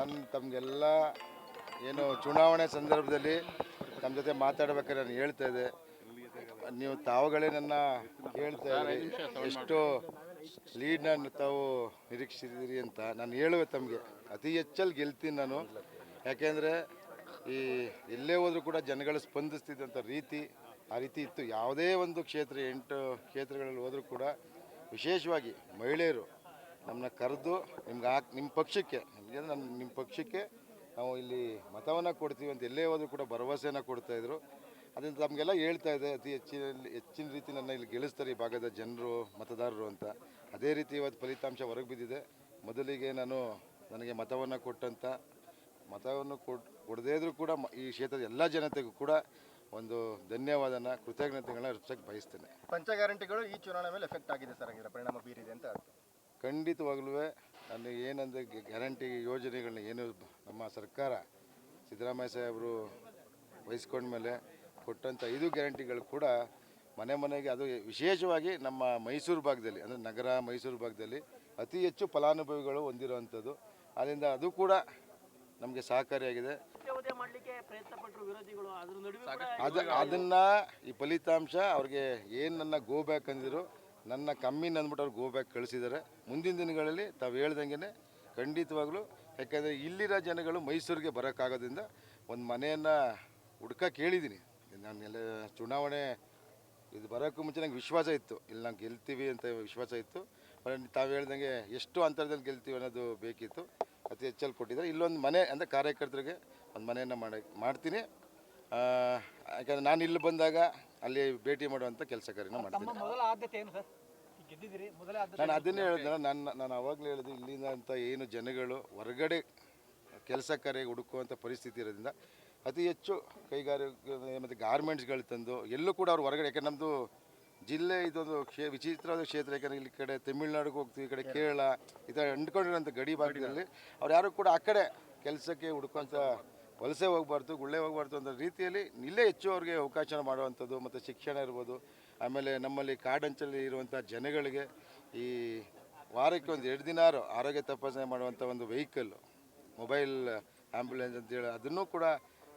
ನನ್ನ ತಮಗೆಲ್ಲ ಏನು ಚುನಾವಣೆ ಸಂದರ್ಭದಲ್ಲಿ ತಮ್ಮ ಜೊತೆ ಮಾತಾಡ್ಬೇಕಾದ್ರೆ ನಾನು ಹೇಳ್ತಾ ಇದ್ದೆ. ನೀವು ತಾವುಗಳೇ ನನ್ನ ಕೇಳ್ತಾ ಇದ್ದೀರಿ ಎಷ್ಟು ಲೀಡ್ನ ತಾವು ನಿರೀಕ್ಷಿಸಿದ್ದೀರಿ ಅಂತ ನಾನು ಹೇಳುವೆ ತಮಗೆ. ಅತಿ ಹೆಚ್ಚಲ್ಲಿ ಗೆಲ್ತೀನಿ ನಾನು. ಯಾಕೆಂದರೆ ಈ ಎಲ್ಲೇ ಹೋದರೂ ಕೂಡ ಜನಗಳು ಸ್ಪಂದಿಸ್ತಿದ್ದಂಥ ರೀತಿ, ಆ ರೀತಿ ಇತ್ತು. ಯಾವುದೇ ಒಂದು ಕ್ಷೇತ್ರ, ಎಂಟು ಕ್ಷೇತ್ರಗಳಲ್ಲಿ ಹೋದರೂ ಕೂಡ ವಿಶೇಷವಾಗಿ ಮಹಿಳೆಯರು ನಮ್ಮನ್ನ ಕರೆದು ನಿಮ್ಗೆ ಹಾಕಿ ನಿಮ್ಮ ಪಕ್ಷಕ್ಕೆ, ನಿಮಗೆ ನನ್ನ ನಿಮ್ಮ ಪಕ್ಷಕ್ಕೆ ನಾವು ಇಲ್ಲಿ ಮತವನ್ನು ಕೊಡ್ತೀವಿ ಅಂತ ಎಲ್ಲೇ ಹೋದರೂ ಕೂಡ ಭರವಸೆನ ಕೊಡ್ತಾಯಿದ್ರು ಅದರಿಂದ ನಮಗೆಲ್ಲ ಹೇಳ್ತಾ ಇದೆ ಅತಿ ಹೆಚ್ಚಿನ ಹೆಚ್ಚಿನ ರೀತಿ ನನ್ನ ಇಲ್ಲಿ ಗೆಲ್ಲಿಸ್ತಾರೆ ಈ ಭಾಗದ ಜನರು, ಮತದಾರರು ಅಂತ. ಅದೇ ರೀತಿ ಇವತ್ತು ಫಲಿತಾಂಶ ಹೊರಗೆ ಬಿದ್ದಿದೆ. ಮೊದಲಿಗೆ ನಾನು ನನಗೆ ಮತವನ್ನು ಕೊಟ್ಟಂಥ ಮತವನ್ನು ಕೊಡ್, ಕೊಡದೇ ಇದ್ರೂ ಕೂಡ ಈ ಕ್ಷೇತ್ರದ ಎಲ್ಲ ಜನತೆಗೂ ಕೂಡ ಒಂದು ಧನ್ಯವಾದನ, ಕೃತಜ್ಞತೆಗಳನ್ನ ಅರ್ಪಿಸಕ್ಕೆ ಬಯಸ್ತೇನೆ. ಪಂಚ ಗ್ಯಾರಂಟಿಗಳು ಈ ಚುನಾವಣೆ ಮೇಲೆ ಎಫೆಕ್ಟ್ ಆಗಿದೆ ಸರ್, ಹಾಗಿದ್ರೆ ಪರಿಣಾಮ ಬೀರಿದೆ ಅಂತ ಖಂಡಿತವಾಗ್ಲೂ ನನಗೆ ಏನಂದರೆ ಗ್ಯಾರಂಟಿ ಯೋಜನೆಗಳನ್ನ ಏನು ನಮ್ಮ ಸರ್ಕಾರ ಸಿದ್ದರಾಮಯ್ಯ ಸಾಹೇಬರು ವಹಿಸ್ಕೊಂಡ್ಮೇಲೆ ಕೊಟ್ಟಂಥ ಐದು ಗ್ಯಾರಂಟಿಗಳು ಕೂಡ ಮನೆ ಮನೆಗೆ ಅದು ವಿಶೇಷವಾಗಿ ನಮ್ಮ ಮೈಸೂರು ಭಾಗದಲ್ಲಿ ಅಂದರೆ ನಗರ ಮೈಸೂರು ಭಾಗದಲ್ಲಿ ಅತಿ ಹೆಚ್ಚು ಫಲಾನುಭವಿಗಳು ಹೊಂದಿರುವಂಥದ್ದು. ಅದರಿಂದ ಅದು ಕೂಡ ನಮಗೆ ಸಹಕಾರಿಯಾಗಿದೆ. ಅದ್ರ ಅದು ಅದನ್ನು ಈ ಫಲಿತಾಂಶ ಅವ್ರಿಗೆ ಏನು ನನ್ನ ಗೋ ಬ್ಯಾಕ್ ಅಂದಿದ್ರು ನನ್ನ ಕಮ್ಮಿನ ಅಂದ್ಬಿಟ್ಟು ಅವ್ರು ಗೋ ಬ್ಯಾಕ್ ಕಳಿಸಿದ್ದಾರೆ. ಮುಂದಿನ ದಿನಗಳಲ್ಲಿ ತಾವು ಹೇಳ್ದಂಗೆ ಖಂಡಿತವಾಗ್ಲೂ, ಯಾಕಂದರೆ ಇಲ್ಲಿರೋ ಜನಗಳು ಮೈಸೂರಿಗೆ ಬರೋಕ್ಕಾಗೋದ್ರಿಂದ ಒಂದು ಮನೆಯನ್ನು ಹುಡ್ಕಕ್ಕೆ ಕೇಳಿದ್ದೀನಿ ನಾನು ಚುನಾವಣೆ ಇದು ಬರೋಕ್ಕೂ ಮುಂಚೆ ನಂಗೆ ವಿಶ್ವಾಸ ಇತ್ತು. ಇಲ್ಲಿ ನಾವು ಗೆಲ್ತೀವಿ ಅಂತ ವಿಶ್ವಾಸ ಇತ್ತು. ತಾವು ಹೇಳ್ದಂಗೆ ಎಷ್ಟು ಅಂತರದಲ್ಲಿ ಗೆಲ್ತೀವಿ ಅನ್ನೋದು ಬೇಕಿತ್ತು. ಅತಿ ಹೆಚ್ಚಲ್ಲಿ ಕೊಟ್ಟಿದ್ದಾರೆ. ಇಲ್ಲೊಂದು ಮನೆ ಅಂದರೆ ಕಾರ್ಯಕರ್ತರಿಗೆ ಒಂದು ಮನೆಯನ್ನು ಮಾಡಿ, ಮಾಡ್ತೀನಿ. ಯಾಕಂದರೆ ನಾನು ಇಲ್ಲಿ ಬಂದಾಗ ಅಲ್ಲಿ ಭೇಟಿ ಮಾಡುವಂಥ ಕೆಲಸ ಕಾರ್ಯ ಮಾಡ್ತೀನಿ. ಮೊದಲ ಆದ್ಯತೆ ಏನು ಸರ್? ಗೆದ್ದಿದ್ದೀರಿ ಮೊದಲೇ ಆದ್ಯತೆ ನಾನು ಅದನ್ನೇ ಹೇಳಿದೆ ನನ್ನ ನಾನು ಅವಾಗಲೇ ಹೇಳಿದೆ ಇಲ್ಲಿಂದ ಅಂತ ಏನು ಜನಗಳು ಹೊರಗಡೆ ಕೆಲಸ ಕಾರ್ಯ ಹುಡುಕುವಂಥ ಪರಿಸ್ಥಿತಿ ಇರೋದ್ರಿಂದ ಅತಿ ಹೆಚ್ಚು ಕೈಗಾರಿಕೆ ಮತ್ತು ಗಾರ್ಮೆಂಟ್ಸ್ಗಳು ತಂದು ಎಲ್ಲೂ ಕೂಡ ಅವ್ರು ಹೊರಗಡೆ ಯಾಕಂದ್ರೆ ನಮ್ಮದು ಜಿಲ್ಲೆ ಇದೊಂದು ಕ್ಷೇ ವಿಚಿತ್ರವಾದ ಕ್ಷೇತ್ರ ಯಾಕಂದರೆ ಇಲ್ಲಿ ಕಡೆ ತಮಿಳ್ನಾಡಿಗೆ ಹೋಗ್ತೀವಿ ಈ ಕಡೆ ಕೇರಳ ಈ ಥರ ಅಂಟ್ಕೊಂಡಿರೋಂಥ ಗಡಿ ಭಾಗದಲ್ಲಿ ಅವ್ರು ಯಾರು ಕೂಡ ಆ ಕಡೆ ಕೆಲಸಕ್ಕೆ ಹುಡುಕುವಂಥ ವಲಸೆ ಹೋಗಬಾರ್ದು, ಗುಳ್ಳೆ ಹೋಗಬಾರ್ದು ಅಂತ ರೀತಿಯಲ್ಲಿ ಇಲ್ಲೇ ಹೆಚ್ಚು ಅವ್ರಿಗೆ ಅವಕಾಶ ಮಾಡುವಂಥದ್ದು ಮತ್ತು ಶಿಕ್ಷಣ ಇರ್ಬೋದು. ಆಮೇಲೆ ನಮ್ಮಲ್ಲಿ ಕಾಡಂಚಲ್ಲಿ ಇರುವಂಥ ಜನಗಳಿಗೆ ಈ ವಾರಕ್ಕೆ ಒಂದು ಎರಡು ದಿನಾರು ಆರೋಗ್ಯ ತಪಾಸಣೆ ಮಾಡುವಂಥ ಒಂದು ವೆಹಿಕಲ್ಲು, ಮೊಬೈಲ್ ಆ್ಯಂಬುಲೆನ್ಸ್ ಅಂತೇಳಿ ಅದನ್ನು ಕೂಡ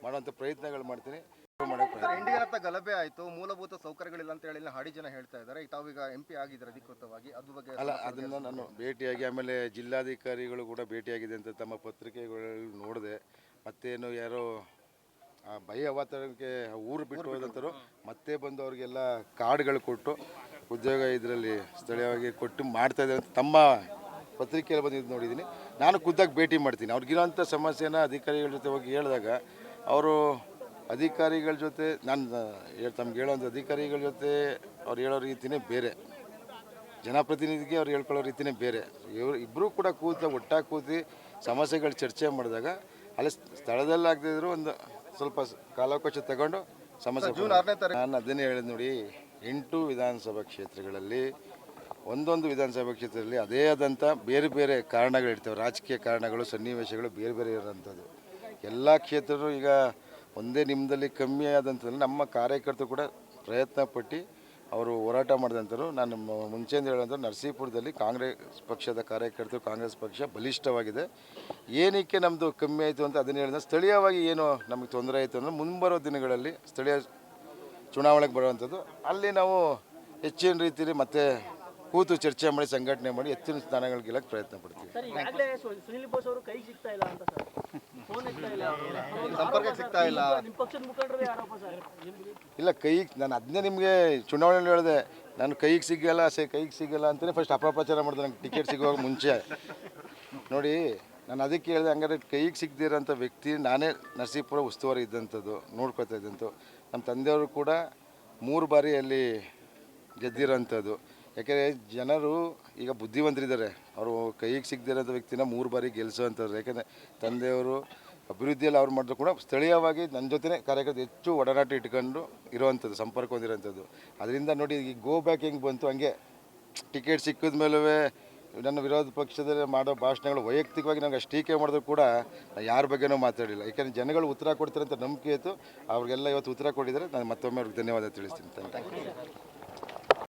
ಮಾಡುವಂಥ ಪ್ರಯತ್ನಗಳು ಮಾಡ್ತೀನಿ. ಸರ್ ಗಲಭೆ ಆಯಿತು ಮೂಲಭೂತ ಸೌಕರ್ಯಗಳಿಲ್ಲ ಅಂತ ಹೇಳಿ ಹಾಡಿ ಜನ ಹೇಳ್ತಾ ಇದ್ದಾರೆ. ತಾವೀಗ ಎಂ ಪಿ ಆಗಿದ್ದಾರೆ ಅಧಿಕೃತವಾಗಿ ಅದ್ರ ಬಗ್ಗೆ ಅಲ್ಲ ಅದನ್ನ ನಾನು ಭೇಟಿಯಾಗಿ ಆಮೇಲೆ ಜಿಲ್ಲಾಧಿಕಾರಿಗಳು ಕೂಡ ಭೇಟಿಯಾಗಿದೆ ಅಂತ ತಮ್ಮ ಪತ್ರಿಕೆಗಳಲ್ಲಿ ನೋಡಿದೆ. ಮತ್ತೇನು ಯಾರೋ ಆ ಭಯ ವಾತಾವರಣಕ್ಕೆ ಊರು ಬಿಟ್ಟು ಹೋದಂಥರು ಮತ್ತೆ ಬಂದು ಅವ್ರಿಗೆಲ್ಲ ಕಾರ್ಡ್ಗಳು ಕೊಟ್ಟು ಉದ್ಯೋಗ ಇದರಲ್ಲಿ ಸ್ಥಳೀಯವಾಗಿ ಕೊಟ್ಟು ಮಾಡ್ತಾ ಇದ್ದಾರೆ ಅಂತ ತಮ್ಮ ಪತ್ರಿಕೆಯಲ್ಲಿ ಬಂದಿದ್ದು ನೋಡಿದ್ದೀನಿ. ನಾನು ಖುದ್ದಾಗಿ ಭೇಟಿ ಮಾಡ್ತೀನಿ. ಅವ್ರಿಗಿರೋಂಥ ಸಮಸ್ಯೆನ ಅಧಿಕಾರಿಗಳ ಜೊತೆ ಹೋಗಿ ಹೇಳಿದಾಗ ಅವರು ಅಧಿಕಾರಿಗಳ ಜೊತೆ ನಾನು ತಮ್ಗೆ ಹೇಳೋಂಥ ಅಧಿಕಾರಿಗಳ ಜೊತೆ ಅವ್ರು ಹೇಳೋ ರೀತಿನೇ ಬೇರೆ. ಜನಪ್ರತಿನಿಧಿಗೆ ಅವ್ರು ಹೇಳ್ಕೊಳ್ಳೋ ರೀತಿನೇ ಬೇರೆ. ಇವರು ಇಬ್ಬರೂ ಕೂಡ ಕೂತ ಒಟ್ಟಾಗಿ ಕೂತಿ ಸಮಸ್ಯೆಗಳು ಚರ್ಚೆ ಮಾಡಿದಾಗ ಅಲ್ಲಿ ಸ್ಥಳದಲ್ಲಿ ಆಗದಿದ್ರು ಒಂದು ಸ್ವಲ್ಪ ಕಾಲಾವಕಾಶ ತಗೊಂಡು ಸಮಸ್ಯೆ ನಾನು ಅದನ್ನೇ ಹೇಳಿದ್ ನೋಡಿ ಎಂಟು ವಿಧಾನಸಭಾ ಕ್ಷೇತ್ರಗಳಲ್ಲಿ ಒಂದೊಂದು ವಿಧಾನಸಭಾ ಕ್ಷೇತ್ರದಲ್ಲಿ ಅದೇ ಆದಂಥ ಬೇರೆ ಬೇರೆ ಕಾರಣಗಳಿರ್ತವೆ. ರಾಜಕೀಯ ಕಾರಣಗಳು ಸನ್ನಿವೇಶಗಳು ಬೇರೆ ಬೇರೆ ಇರೋಂಥದ್ದು ಎಲ್ಲ ಕ್ಷೇತ್ರಗಳು ಈಗ ಒಂದೇ ನಿಮ್ಮದಲ್ಲಿ ಕಮ್ಮಿ ಆದಂಥದ್ದು ನಮ್ಮ ಕಾರ್ಯಕರ್ತರು ಕೂಡ ಪ್ರಯತ್ನ ಪಟ್ಟು ಅವರು ಹೋರಾಟ ಮಾಡಿದಂಥರು ನಾನು ಮುಂಚೆಯಿಂದ ಹೇಳೋದು ನರಸೀಪುರದಲ್ಲಿ ಕಾಂಗ್ರೆಸ್ ಪಕ್ಷದ ಕಾರ್ಯಕರ್ತರು ಕಾಂಗ್ರೆಸ್ ಪಕ್ಷ ಬಲಿಷ್ಠವಾಗಿದೆ. ಏನಕ್ಕೆ ನಮ್ಮದು ಕಮ್ಮಿ ಆಯಿತು ಅಂತ ಅದನ್ನು ಹೇಳಿದ್ರೆ ಸ್ಥಳೀಯವಾಗಿ ಏನು ನಮಗೆ ತೊಂದರೆ ಆಯಿತು ಅಂದರೆ ಮುಂಬರೋ ದಿನಗಳಲ್ಲಿ ಸ್ಥಳೀಯ ಚುನಾವಣೆಗೆ ಬರುವಂಥದ್ದು ಅಲ್ಲಿ ನಾವು ಹೆಚ್ಚಿನ ರೀತಿಯಲ್ಲಿ ಮತ್ತೆ ಕೂತು ಚರ್ಚೆ ಮಾಡಿ ಸಂಘಟನೆ ಮಾಡಿ ಹೆಚ್ಚಿನ ಸ್ಥಾನಗಳಿಗೆ ಗೆಲ್ಲಕ್ಕೆ ಪ್ರಯತ್ನ ಪಡ್ತೀವಿ. ಸರ್ ಸುನಿಲ್ ಬೋಸ್ ಅವರು ಕೈ ಸಿಗ್ತಾ ಇಲ್ಲ ಅಂತ ಸರ್. ಫೋನ್ ಎತ್ತಾ ಇಲ್ಲ ಅದೊಂದು ಸಂಪರ್ಕ ಸಿಗ್ತಾ ಇಲ್ಲ. ನಿಮ್ಮ ಪಕ್ಷದ ಮುಖಂಡರೇ ಆರೋಪ ಸರ್. ಇಲ್ಲ ಕೈಗೆ ನಾನು ಅದನ್ನೇ ನಿಮಗೆ ಚುನಾವಣೆಯಲ್ಲಿ ಹೇಳಿದೆ. ನಾನು ಕೈಗೆ ಸಿಗಲ್ಲ ಸೇ ಕೈಗೆ ಸಿಗಲ್ಲ ಅಂತಲೇ ಫಸ್ಟ್ ಅಪಪ್ರಚಾರ ಮಾಡಿದೆ. ನಂಗೆ ಟಿಕೆಟ್ ಸಿಗುವಾಗ ಮುಂಚೆ. ನೋಡಿ ನಾನು ಅದಕ್ಕೆ ಹೇಳಿದೆ ಹಂಗಾರೆ ಕೈಗೆ ಸಿಗದಿರೋಂಥ ವ್ಯಕ್ತಿ ನಾನೇ ನರಸೀಪುರ ಉಸ್ತುವಾರಿ ಇದ್ದಂಥದ್ದು ನೋಡ್ಕೊತಾ ಇದ್ದಂಥದ್ದು. ನಮ್ಮ ತಂದೆಯವರು ಕೂಡ ಮೂರು ಬಾರಿ ಅಲ್ಲಿ ಗೆದ್ದಿರೋಂಥದ್ದು. ಯಾಕೆಂದರೆ ಜನರು ಈಗ ಬುದ್ಧಿವಂತರಿದ್ದಾರೆ. ಅವರು ಕೈಗೆ ಸಿಗದಿರೋಂಥ ವ್ಯಕ್ತಿನ ಮೂರು ಬಾರಿ ಗೆಲ್ಲಿಸೋವಂಥದ್ದು ಯಾಕೆಂದರೆ ತಂದೆಯವರು ಅಭಿವೃದ್ಧಿಯಲ್ಲಿ ಅವ್ರು ಮಾಡಿದ್ರು ಕೂಡ ಸ್ಥಳೀಯವಾಗಿ ನನ್ನ ಜೊತೆನೇ ಕಾರ್ಯಕರ್ತ ಹೆಚ್ಚು ಒಡನಾಟ ಇಟ್ಕೊಂಡು ಇರುವಂಥದ್ದು, ಸಂಪರ್ಕ ಹೊಂದಿರೋಂಥದ್ದು ಅದರಿಂದ ನೋಡಿ ಈ ಗೋ ಬ್ಯಾಕ್ ಹೆಂಗೆ ಬಂತು ಹಂಗೆ ಟಿಕೆಟ್ ಸಿಕ್ಕಿದ ಮೇಲೂ ನನ್ನ ವಿರೋಧ ಪಕ್ಷದಲ್ಲಿ ಮಾಡೋ ಭಾಷಣಗಳು ವೈಯಕ್ತಿಕವಾಗಿ ನನಗೆ ಅಷ್ಟು ಟೀಕೆ ಮಾಡಿದ್ರು ಕೂಡ ನಾನು ಯಾರ ಬಗ್ಗೆನೂ ಮಾತಾಡಿಲ್ಲ ಯಾಕೆಂದರೆ ಜನಗಳು ಉತ್ತರ ಕೊಡ್ತಾರೆ ಅಂತ ನಂಬಿಕೆ ಇತ್ತು. ಅವ್ರಿಗೆಲ್ಲ ಇವತ್ತು ಉತ್ತರ ಕೊಟ್ಟಿದ್ದಾರೆ. ನಾನು ಮತ್ತೊಮ್ಮೆ ಅವ್ರಿಗೆ ಧನ್ಯವಾದ ತಿಳಿಸ್ತೀನಿ. Thank you.